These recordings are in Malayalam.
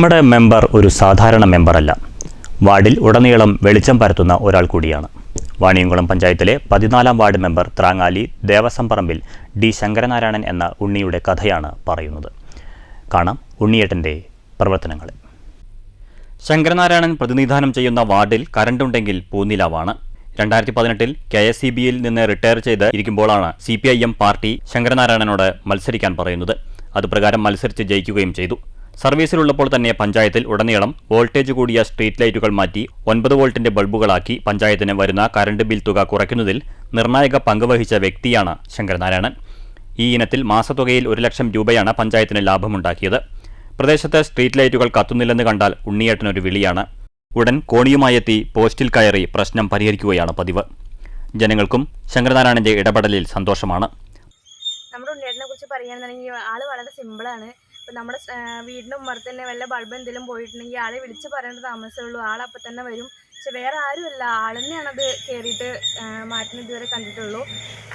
നമ്മുടെ മെമ്പർ ഒരു സാധാരണ മെമ്പറല്ല. വാർഡിൽ ഉടനീളം വെളിച്ചം പരത്തുന്ന ഒരാൾ കൂടിയാണ്. വാണിയംകുളം പഞ്ചായത്തിലെ പതിനാലാം ward member Thrangali Devaswom Parambil D Sankaranarayanan എന്ന ഉണ്ണിയുടെ കഥയാണ് പറയുന്നത്. കാണാം ഉണ്ണിയേട്ടന്റെ പ്രവർത്തനങ്ങൾ ശങ്കരനാരായണൻ പ്രതിനിധാനം ചെയ്യുന്ന വാർഡിൽ കരണ്ടുണ്ടെങ്കിൽ പൂനിലാവാണ്. രണ്ടായിരത്തി പതിനെട്ടിൽ കെ എസ് സി ബിയിൽ നിന്ന് റിട്ടയർ ചെയ്ത് ഇരിക്കുമ്പോഴാണ് C P I M party ശങ്കരനാരായണനോട് മത്സരിക്കാൻ പറയുന്നത്. അതുപ്രകാരം മത്സരിച്ച് ജയിക്കുകയും ചെയ്തു. സർവീസിലുള്ളപ്പോൾ തന്നെ പഞ്ചായത്തിൽ ഉടനീളം വോൾട്ടേജ് കൂടിയ സ്ട്രീറ്റ് ലൈറ്റുകൾ മാറ്റി ഒൻപത് വോൾട്ടിന്റെ ബൾബുകളാക്കി പഞ്ചായത്തിന് വരുന്ന കറണ്ട് ബിൽ തുക കുറയ്ക്കുന്നതിൽ നിർണായക പങ്കുവഹിച്ച വ്യക്തിയാണ് ശങ്കരനാരായണൻ. ഈ ഇനത്തിൽ മാസത്തുകയിൽ ഒരു ലക്ഷം രൂപയാണ് പഞ്ചായത്തിന് ലാഭമുണ്ടാക്കിയത്. പ്രദേശത്ത് സ്ട്രീറ്റ് ലൈറ്റുകൾ കത്തുന്നില്ലെന്ന് കണ്ടാൽ ഉണ്ണിയേട്ടനൊരു വിളിയാണ്. ഉടൻ കോണിയുമായെത്തി പോസ്റ്റിൽ കയറി പ്രശ്നം പരിഹരിക്കുകയാണ് പതിവ്. ജനങ്ങൾക്കും ശങ്കരനാരായണന്റെ ഇടപെടലിൽ സന്തോഷമാണ്. നമ്മുടെ ഉണ്ണിയേട്ടനെ കുറിച്ച് പറയുകയാണെന്നുണ്ടെങ്കിൽ ആൾ വളരെ സിമ്പിളാണ്. ഇപ്പം നമ്മുടെ വീടിന്റെ ഉമ്മറത്ത് തന്നെ വല്ല ബൾബ് എന്തെങ്കിലും പോയിട്ടുണ്ടെങ്കിൽ ആളെ വിളിച്ച് പറയേണ്ട താമസമുള്ളൂ ആൾ അപ്പം തന്നെ വരും. പക്ഷെ വേറെ ആരുമല്ല. ആൾ തന്നെയാണത് കയറിയിട്ട് മാറ്റുന്നത് ഇതുവരെ കണ്ടിട്ടുള്ളൂ.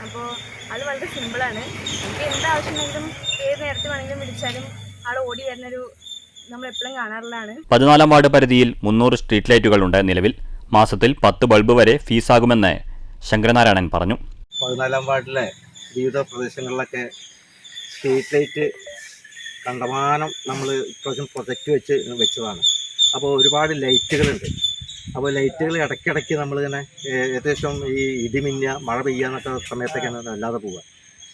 അപ്പോൾ അത് വളരെ സിമ്പിളാണ്. നമുക്ക് എന്ത് ആവശ്യമുണ്ടെങ്കിലും ഏത് നേരത്തെ വേണമെങ്കിലും വിളിച്ചാലും ആൾ ഓടി വരുന്നൊരു നമ്മൾ എപ്പോഴും കാണാറുള്ളതാണ്. പതിനാലാം വാർഡ് പരിധിയിൽ മുന്നൂറ് സ്ട്രീറ്റ് ലൈറ്റുകൾ ഉണ്ട് നിലവിൽ. മാസത്തിൽ പത്ത് ബൾബ് വരെ ഫീസാകുമെന്ന് ശങ്കരനാരായണൻ പറഞ്ഞു. പതിനാലാം വാർഡിലെ വിവിധ പ്രദേശങ്ങളിലൊക്കെ സ്ട്രീറ്റ് ലൈറ്റ് കണ്ടമാനം നമ്മൾ ഇപ്രാവശ്യം പ്രൊജക്റ്റ് വെച്ച് വെച്ചതാണ്. അപ്പോൾ ഒരുപാട് ലൈറ്റുകളുണ്ട്. അപ്പോൾ ലൈറ്റുകൾ ഇടയ്ക്കിടയ്ക്ക് നമ്മൾ ഇങ്ങനെ ഏകദേശം ഈ ഇടിമിന്ന മഴ പെയ്യാന്നൊക്കെ സമയത്തൊക്കെയാണ് അല്ലാതെ പോവുക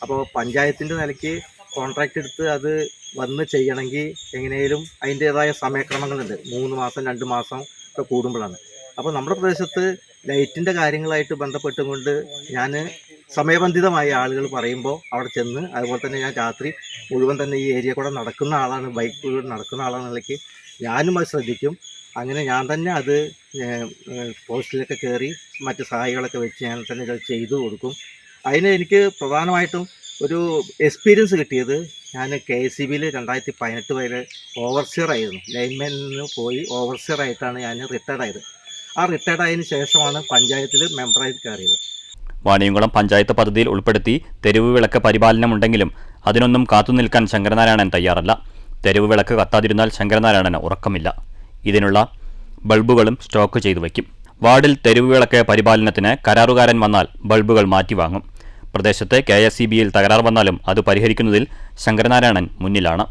അപ്പോൾ പഞ്ചായത്തിന്റെ നിലയ്ക്ക് കോൺട്രാക്റ്റ് എടുത്ത് അത് വന്ന് ചെയ്യണമെങ്കിൽ എങ്ങനെയും അതിന്റേതായ സമയക്രമങ്ങളുണ്ട്. മൂന്ന് മാസം രണ്ട് മാസം ഒക്കെ കൂടുമ്പോഴാണ്. അപ്പോൾ നമ്മുടെ പ്രദേശത്ത് ലൈറ്റിന്റെ കാര്യങ്ങളായിട്ട് ബന്ധപ്പെട്ടുകൊണ്ട് ഞാൻ സമയബന്ധിതമായി ആളുകൾ പറയുമ്പോൾ അവിടെ ചെന്ന് അതുപോലെ തന്നെ ഞാൻ രാത്രി മുഴുവൻ തന്നെ ഈ ഏരിയ കൂടെ നടക്കുന്ന ആളാണ് ബൈക്കിലൂടെ നടക്കുന്ന ആളാണ് നിലയ്ക്ക്. ഞാനും അത് ശ്രദ്ധിക്കും. അങ്ങനെ ഞാൻ തന്നെ അത് പോസ്റ്റിലൊക്കെ കയറി മറ്റ് സഹായികളൊക്കെ വെച്ച് ഞാൻ തന്നെ ഇത് ചെയ്തു കൊടുക്കും. അതിന് എനിക്ക് പ്രധാനമായിട്ടും ഒരു എക്സ്പീരിയൻസ് കിട്ടിയത് ഞാൻ കെ എസ് സി ബിയിൽ രണ്ടായിരത്തി പതിനെട്ട് വരെ ഓവർസിയർ ആയിരുന്നു. ലൈൻമാനിൽ പോയി ഓവർസിയർ ആയിട്ടാണ് ഞാൻ റിട്ടയർഡ് ആയത്. ആ റിട്ടയർഡ് ആയതിനു ശേഷമാണ് പഞ്ചായത്തിൽ മെമ്പറായിട്ട് കയറിയത്. വാണിയംകുളം പഞ്ചായത്ത് പദ്ധതിയിൽ ഉൾപ്പെടുത്തി തെരുവ് വിളക്ക് പരിപാലനമുണ്ടെങ്കിലും അതിനൊന്നും കാത്തുനിൽക്കാൻ ശങ്കരനാരായണൻ തയ്യാറല്ല. തെരുവ് വിളക്ക് കത്താതിരുന്നാൽ ശങ്കരനാരായണന് ഉറക്കമില്ല. ഇതിനുള്ള ബൾബുകളും സ്റ്റോക്ക് ചെയ്തു വയ്ക്കും. വാർഡിൽ തെരുവ് വിളക്ക് പരിപാലനത്തിന് കരാറുകാരൻ വന്നാൽ ബൾബുകൾ മാറ്റിവാങ്ങും പ്രദേശത്ത് കെ എസ് സി ബിയിൽ തകരാർ വന്നാലും അത് പരിഹരിക്കുന്നതിൽ ശങ്കരനാരായണൻ മുന്നിലാണ്.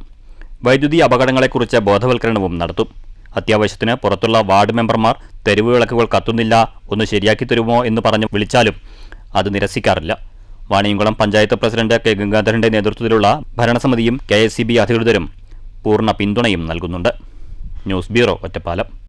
വൈദ്യുതി അപകടങ്ങളെക്കുറിച്ച് ബോധവൽക്കരണവും നടത്തും. അത്യാവശ്യത്തിന് പുറത്തുള്ള വാർഡ് മെമ്പർമാർ തെരുവ് വിളക്കുകൾ കത്തുന്നില്ല ഒന്ന് ശരിയാക്കി തരുമോ എന്ന് പറഞ്ഞ് വിളിച്ചാലും അത് നിരസിക്കാറില്ല. വാണിയംകുളം പഞ്ചായത്ത് പ്രസിഡന്റ് കെ ഗംഗാധരന്റെ നേതൃത്വത്തിലുള്ള ഭരണസമിതിയും കെ അധികൃതരും പൂർണ പിന്തുണയും നൽകുന്നുണ്ട്. News bureau Ottapalam.